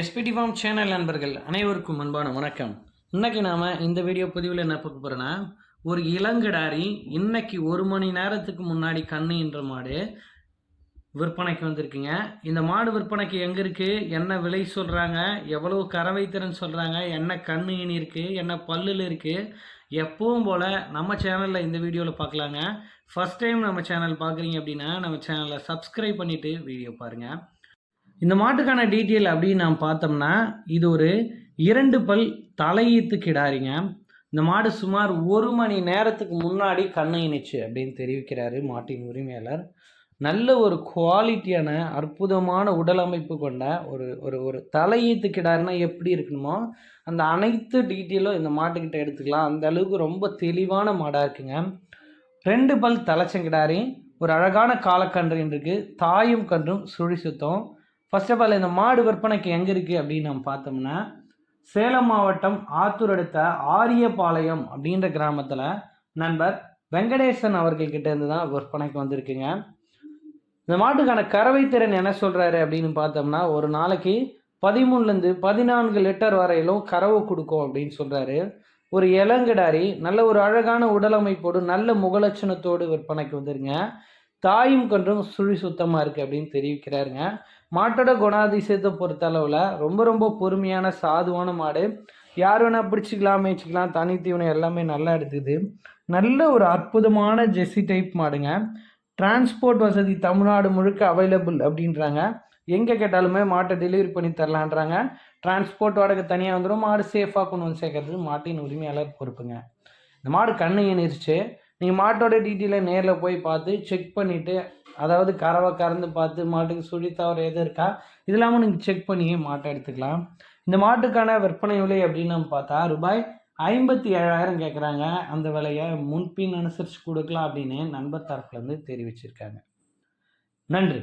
SPD form channel நண்பர்கள் அனைவருக்கும் அன்பான வணக்கம். இன்னைக்கு நாம் இந்த வீடியோ பதிவில் என்ன பார்க்க போகிறோன்னா ஒரு இளங்கடாரி இன்னைக்கு ஒரு மணி நேரத்துக்கு முன்னாடி கண்ணு என்ற மாடு விற்பனைக்கு வந்திருக்குங்க. இந்த மாடு விற்பனைக்கு எங்கே இருக்குது என்ன விலை சொல்கிறாங்க எவ்வளோ கறவை திறன் சொல்கிறாங்க என்ன கண்ணு இனி இருக்குது என்ன பல்லில் இருக்குது எப்பவும் போல் நம்ம சேனலில் இந்த வீடியோவில் பார்க்கலாங்க. ஃபஸ்ட் டைம் நம்ம சேனல் பார்க்குறீங்க அப்படின்னா நம்ம சேனலை சப்ஸ்கிரைப் பண்ணிவிட்டு வீடியோ பாருங்கள் இந்த மாட்டுக்கான டீட்டெயில் அப்படின்னு நாம் பார்த்தோம்னா இது ஒரு இரண்டு பல் தலையீத்து கிடாரிங்க. இந்த மாடு சுமார் ஒரு மணி நேரத்துக்கு முன்னாடி கண்ணை இணைச்சு அப்படின்னு தெரிவிக்கிறாரு மாட்டின் உரிமையாளர். நல்ல ஒரு குவாலிட்டியான அற்புதமான உடல் அமைப்பு கொண்ட ஒரு ஒரு ஒரு தலையீத்து கிடாருன்னா எப்படி இருக்கணுமோ அந்த அனைத்து டீட்டெயிலும் இந்த மாட்டுக்கிட்ட எடுத்துக்கலாம். அந்த அளவுக்கு ரொம்ப தெளிவான மாடாக இருக்குங்க. ரெண்டு பல் தலைச்சங்கிடாரி ஒரு அழகான காலக்கன்று இருக்குது தாயும் கன்றும் சுழி சுத்தம். ஃபர்ஸ்ட் ஆஃப் ஆல் இந்த மாடு விற்பனைக்கு எங்கே இருக்குது அப்படின்னு நம்ம பார்த்தோம்னா சேலம் மாவட்டம் ஆத்தூர் அடுத்த ஆரியபாளையம் அப்படின்ற கிராமத்தில் நண்பர் வெங்கடேசன் அவர்கள்கிட்ட இருந்து தான் விற்பனைக்கு வந்திருக்குங்க. இந்த மாட்டுக்கான கறவை திறன் என்ன சொல்கிறாரு அப்படின்னு பார்த்தோம்னா ஒரு நாளைக்கு பதிமூணுலேருந்து பதினான்கு லிட்டர் வரையிலும் கறவை கொடுக்கும் அப்படின்னு சொல்கிறாரு ஒரு இளங்கிடாரி நல்ல ஒரு அழகான உடல் அமைப்போடு நல்ல முகலட்சணத்தோடு விற்பனைக்கு வந்துருங்க தாயும் கன்றும் சுழி சுத்தமாக இருக்குது அப்படின்னு தெரிவிக்கிறாருங்க. மாட்டோட குணாதிசயத்தை பொறுத்த அளவில் ரொம்ப ரொம்ப பொறுமையான சாதுவான மாடு. யார் வேணால் பிடிச்சிக்கலாம் மேய்ச்சிக்கலாம் தனி தீவனம் எல்லாமே நல்லா எடுத்துக்குது நல்ல ஒரு அற்புதமான ஜெர்சி டைப் மாடுங்க. டிரான்ஸ்போர்ட் வசதி தமிழ்நாடு முழுக்க அவைலபிள் அப்படின்றாங்க. எங்கே கேட்டாலுமே மாட்டை டெலிவரி பண்ணி தரலான்றாங்க. டிரான்ஸ்போர்ட் வாடகை தனியாக வந்துடும் மாடு சேஃபாக கொண்டு வந்து சேர்க்கறது மாட்டின் உரிமையாளர் பொறுப்புங்க. இந்த மாடு கண்ணை இணைச்சு நீங்கள் மாட்டோட டீட்டெயிலை நேரில் போய் பார்த்து செக் பண்ணிவிட்டு அதாவது கறவை கறந்து பார்த்து மாட்டுக்கு சுழி தவறு எது இருக்கா இது இல்லாமல் நீங்கள் செக் பண்ணியே மாட்டை எடுத்துக்கலாம். இந்த மாட்டுக்கான விற்பனை விலை அப்படின்னு நம்ம பார்த்தா ரூபாய் ஐம்பத்தி ஏழாயிரம் கேட்குறாங்க அந்த விலையை முன்பின் அனுசரித்து கொடுக்கலாம் அப்படின்னு நண்பர் தரப்புலேருந்து தெரிவிச்சிருக்காங்க. நன்றி.